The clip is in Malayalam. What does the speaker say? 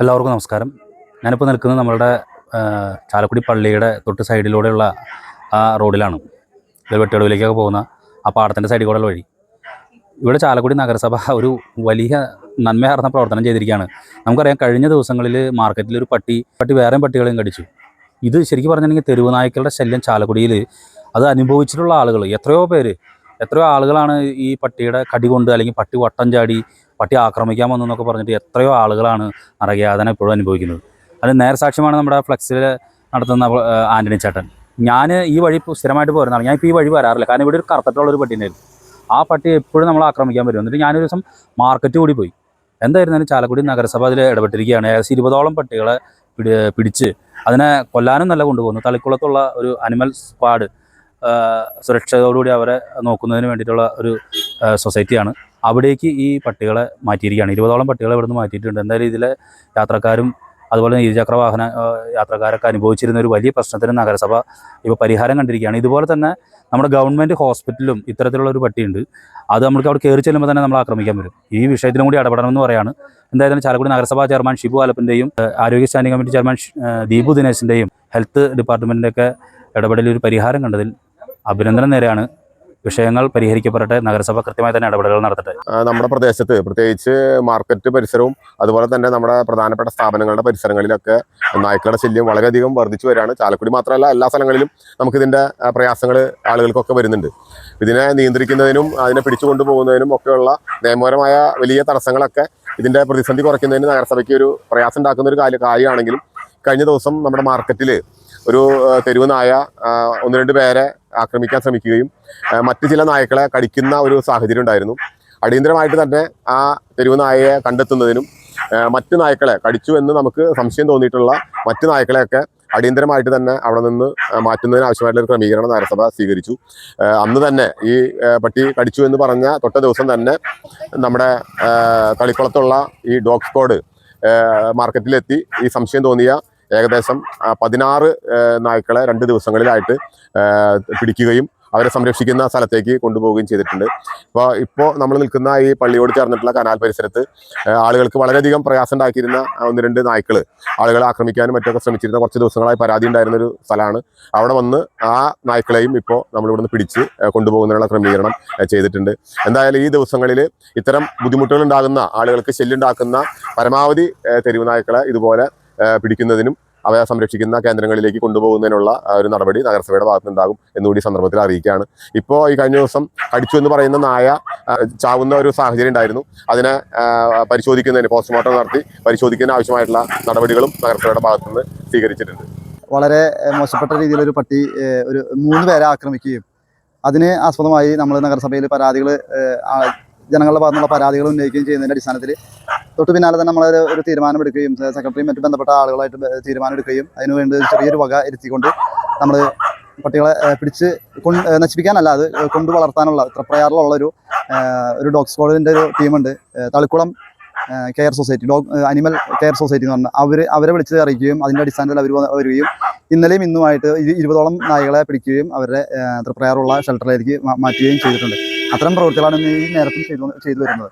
എല്ലാവർക്കും നമസ്കാരം. ഞാനിപ്പോൾ നിൽക്കുന്നത് നമ്മളുടെ ചാലക്കുടി പള്ളിയുടെ തൊട്ട് സൈഡിലൂടെയുള്ള ആ റോഡിലാണ്. ഇത് പോകുന്ന ആ പാടത്തിന്റെ സൈഡിൽ കൂടെയുള്ള വഴി. ഇവിടെ ചാലക്കുടി നഗരസഭ ഒരു വലിയ നന്മയാർന്ന പ്രവർത്തനം ചെയ്തിരിക്കുകയാണ്. നമുക്കറിയാം കഴിഞ്ഞ ദിവസങ്ങളിൽ മാർക്കറ്റിൽ ഒരു പട്ടി പട്ടി വേറെയും പട്ടികളെയും കടിച്ചു. ഇത് ശരിക്കും പറഞ്ഞിട്ടുണ്ടെങ്കിൽ തെരുവ് നായ്ക്കളുടെ ശല്യം ചാലക്കുടിയിൽ അത് അനുഭവിച്ചിട്ടുള്ള ആളുകൾ എത്രയോ പേര് എത്രയോ ആളുകളാണ് ഈ പട്ടിയുടെ കടി കൊണ്ട് അല്ലെങ്കിൽ പട്ടി വട്ടം ചാടി പട്ടി ആക്രമിക്കാൻ വന്നു എന്നൊക്കെ പറഞ്ഞിട്ട് എത്രയോ ആളുകളാണ് നരകയാതന ഇപ്പോഴും അനുഭവിക്കുന്നത്. അത് നേരസാക്ഷ്യമാണ് നമ്മുടെ ഫ്ലെക്സിൽ നടത്തുന്ന ആന്റണി ചേട്ടൻ. ഞാൻ ഈ വഴി സ്ഥിരമായിട്ട് പോരുന്നതാണ്. ഞാൻ ഇപ്പോൾ ഈ വഴി വരാറില്ല. കാരണം ഇവിടെ ഒരു കറുത്തിട്ടുള്ള ഒരു പട്ടി ഉണ്ടായിരുന്നു. ആ പട്ടി എപ്പോഴും നമ്മൾ ആക്രമിക്കാൻ വരും. എന്നിട്ട് ഞാനൊരു ദിവസം മാർക്കറ്റ് കൂടി പോയി. എന്തായിരുന്നാലും ചാലക്കുടി നഗരസഭ അതിൽ ഇടപെട്ടിരിക്കുകയാണ്. ഏകദേശം ഇരുപതോളം പട്ടികളെ പിടിച്ച് അതിനെ കൊല്ലാനും നല്ല കൊണ്ടുപോകുന്നു. തളിക്കുളത്തുള്ള ഒരു അനിമൽ സ്ക്വാഡ് സുരക്ഷയോടുകൂടി അവരെ നോക്കുന്നതിന് വേണ്ടിയിട്ടുള്ള ഒരു സൊസൈറ്റിയാണ്. അവിടേക്ക് ഈ പട്ടികളെ മാറ്റിയിരിക്കുകയാണ്. ഇരുപതോളം പട്ടികളെ ഇവിടുന്ന് മാറ്റിയിട്ടുണ്ട്. എന്തായാലും ഇതിലെ യാത്രക്കാരും അതുപോലെ ഇരുചക്ര വാഹന യാത്രക്കാരൊക്കെ അനുഭവിച്ചിരുന്ന ഒരു വലിയ പ്രശ്നത്തിന് നഗരസഭ ഇപ്പോൾ പരിഹാരം കണ്ടിരിക്കുകയാണ്. ഇതുപോലെ തന്നെ നമ്മുടെ ഗവൺമെന്റ് ഹോസ്പിറ്റലും ഇത്തരത്തിലുള്ള ഒരു പട്ടിയുണ്ട്. അത് നമുക്ക് അവിടെ കയറി ചെല്ലുമ്പോൾ തന്നെ നമ്മൾ ആക്രമിക്കാൻ വരും ഈ വിഷയത്തിലും കൂടി ഇടപെടണമെന്ന് പറയാണ്. എന്തായാലും ചാലക്കുടി നഗരസഭാ ചെയർമാൻ ഷിബു ആലപ്പിന്റെയും ആരോഗ്യ സ്റ്റാൻഡിംഗ് കമ്മിറ്റി ചെയർമാൻ ദീപു ദിനേശിന്റെയും ഹെൽത്ത് ഡിപ്പാർട്ട്മെന്റിന്റെയൊക്കെ ഇടപെടലിൽ ഒരു പരിഹാരം കണ്ടതിൽ അഭിനന്ദനം നേരെയാണ് വിഷയങ്ങൾ പരിഹരിക്കപ്പെടട്ടെ. നഗരസഭ കൃത്യമായി തന്നെ ഇടപെടലുകൾ നടത്തട്ടെ. നമ്മുടെ പ്രദേശത്ത് പ്രത്യേകിച്ച് മാർക്കറ്റ് പരിസരവും അതുപോലെ തന്നെ നമ്മുടെ പ്രധാനപ്പെട്ട സ്ഥാപനങ്ങളുടെ പരിസരങ്ങളിലൊക്കെ നായ്ക്കളുടെ ശല്യം വളരെയധികം വർദ്ധിച്ചു വരികയാണ്. ചാലക്കുടി മാത്രമല്ല എല്ലാ സ്ഥലങ്ങളിലും നമുക്കിതിന്റെ പ്രയാസങ്ങൾ ആളുകൾക്കൊക്കെ വരുന്നുണ്ട്. ഇതിനെ നിയന്ത്രിക്കുന്നതിനും അതിനെ പിടിച്ചു കൊണ്ടുപോകുന്നതിനും ഒക്കെയുള്ള നിയമപരമായ വലിയ തടസ്സങ്ങളൊക്കെ ഇതിന്റെ പ്രതിസന്ധി കുറയ്ക്കുന്നതിന് നഗരസഭയ്ക്ക് ഒരു പ്രയാസം ഉണ്ടാക്കുന്ന ഒരു കാര്യം കാര്യമാണെങ്കിലും കഴിഞ്ഞ ദിവസം നമ്മുടെ മാർക്കറ്റിൽ ഒരു തെരുവ് നായ ഒന്ന് രണ്ട് പേരെ ആക്രമിക്കാൻ ശ്രമിക്കുകയും മറ്റു ചില നായ്ക്കളെ കടിക്കുന്ന ഒരു സാഹചര്യം ഉണ്ടായിരുന്നു. അടിയന്തരമായിട്ട് തന്നെ ആ തെരുവ് നായയെ കണ്ടെത്തുന്നതിനും മറ്റു നായ്ക്കളെ കടിച്ചു എന്ന് നമുക്ക് സംശയം തോന്നിയിട്ടുള്ള മറ്റ് നായ്ക്കളെയൊക്കെ അടിയന്തരമായിട്ട് തന്നെ അവിടെ നിന്ന് മാറ്റുന്നതിന് ആവശ്യമായിട്ടുള്ള ഒരു ക്രമീകരണം നഗരസഭ സ്വീകരിച്ചു. അന്ന് തന്നെ ഈ പട്ടി കടിച്ചു എന്ന് പറഞ്ഞ തൊട്ട ദിവസം തന്നെ നമ്മുടെ കളിക്കുളത്തുള്ള ഈ ഡോഗ് സ്ക്വാഡ് മാർക്കറ്റിലെത്തി ഈ സംശയം തോന്നിയ ഏകദേശം പതിനാറ് നായ്ക്കളെ രണ്ട് ദിവസങ്ങളിലായിട്ട് പിടിക്കുകയും അവരെ സംരക്ഷിക്കുന്ന സ്ഥലത്തേക്ക് കൊണ്ടുപോവുകയും ചെയ്തിട്ടുണ്ട്. അപ്പോൾ ഇപ്പോൾ നമ്മൾ നിൽക്കുന്ന ഈ പള്ളിയോട് ചേർന്നിട്ടുള്ള കനാൽ പരിസരത്ത് ആളുകൾക്ക് വളരെയധികം പ്രയാസം ഉണ്ടാക്കിയിരുന്ന ഒന്ന് രണ്ട് നായ്ക്കൾ ആളുകളെ ആക്രമിക്കാനും മറ്റൊക്കെ ശ്രമിച്ചിരുന്ന കുറച്ച് ദിവസങ്ങളായി പരാതി ഉണ്ടായിരുന്ന ഒരു സ്ഥലമാണ്. അവിടെ വന്ന് ആ നായ്ക്കളെയും ഇപ്പോൾ നമ്മൾ നിന്ന് പിടിച്ച് കൊണ്ടുപോകുന്നതിനുള്ള ക്രമീകരണം ചെയ്തിട്ടുണ്ട്. എന്തായാലും ഈ ദിവസങ്ങളിൽ ഇത്തരം ബുദ്ധിമുട്ടുകൾ ഉണ്ടാകുന്ന ആളുകൾക്ക് ശല്യമുണ്ടാക്കുന്ന പരമാവധി തെരുവ് നായ്ക്കളെ ഇതുപോലെ പിടിക്കുന്നതിനും അവയെ സംരക്ഷിക്കുന്ന കേന്ദ്രങ്ങളിലേക്ക് കൊണ്ടുപോകുന്നതിനുള്ള ഒരു നടപടി നഗരസഭയുടെ ഭാഗത്തുനിന്നുണ്ടാകും എന്നുകൂടി സന്ദർഭത്തിൽ അറിയിക്കുകയാണ്. ഇപ്പോൾ ഈ കഴിഞ്ഞ ദിവസം കടിച്ചു എന്ന് പറയുന്ന നായ ചാവുന്ന ഒരു സാഹചര്യം ഉണ്ടായിരുന്നു. അതിനെ പരിശോധിക്കുന്നതിന് പോസ്റ്റ്മോർട്ടം നടത്തി പരിശോധിക്കുന്നതിന് ആവശ്യമായിട്ടുള്ള നടപടികളും നഗരസഭയുടെ ഭാഗത്തുനിന്ന് സ്വീകരിച്ചിട്ടുണ്ട്. വളരെ മോശപ്പെട്ട രീതിയിൽ ഒരു പട്ടി ഒരു മൂന്ന് പേരെ ആക്രമിക്കുകയും അതിന് ആസ്പദമായി നമ്മൾ നഗരസഭയിൽ പരാതികൾ ജനങ്ങളുടെ ഭാഗത്തുനിന്നുള്ള പരാതികൾ ഉന്നയിക്കുകയും ചെയ്യുന്നതിന്റെ അടിസ്ഥാനത്തിൽ തൊട്ട് പിന്നാലെ തന്നെ നമ്മളൊരു ഒരു തീരുമാനം എടുക്കുകയും സെക്രട്ടറിയും മറ്റു ബന്ധപ്പെട്ട ആളുകളായിട്ട് തീരുമാനം എടുക്കുകയും അതിനുവേണ്ടി ചെറിയൊരു വക ഇരുത്തിക്കൊണ്ട് നമ്മൾ പട്ടികളെ പിടിച്ച് കൊണ്ട് നശിപ്പിക്കാനല്ല അത് കൊണ്ട് വളർത്താനുള്ള തൃപ്രയാറിലുള്ള ഒരു ഒരു ഡോഗ് സ്ക്വാഡിന്റെ ഒരു ടീമുണ്ട്. Thalikulam care society dog animal care society എന്ന് പറഞ്ഞാൽ അവർ അവരെ വിളിച്ച് അറിയിക്കുകയും അതിന്റെ അടിസ്ഥാനത്തിൽ അവർ വരികയും ഇന്നലെയും ഇന്നുമായിട്ട് ഇരു- ഇരുപതോളം നായകളെ പിടിക്കുകയും അവരുടെ ഏഹ്, തൃപ്രയാറുള്ള ഷെൽട്ടറിലേക്ക് മാറ്റുകയും ചെയ്തിട്ടുണ്ട്. അത്തരം പ്രവൃത്തികളാണ് ഈ നേരത്തും ചെയ്തു ചെയ്തു വരുന്നത്.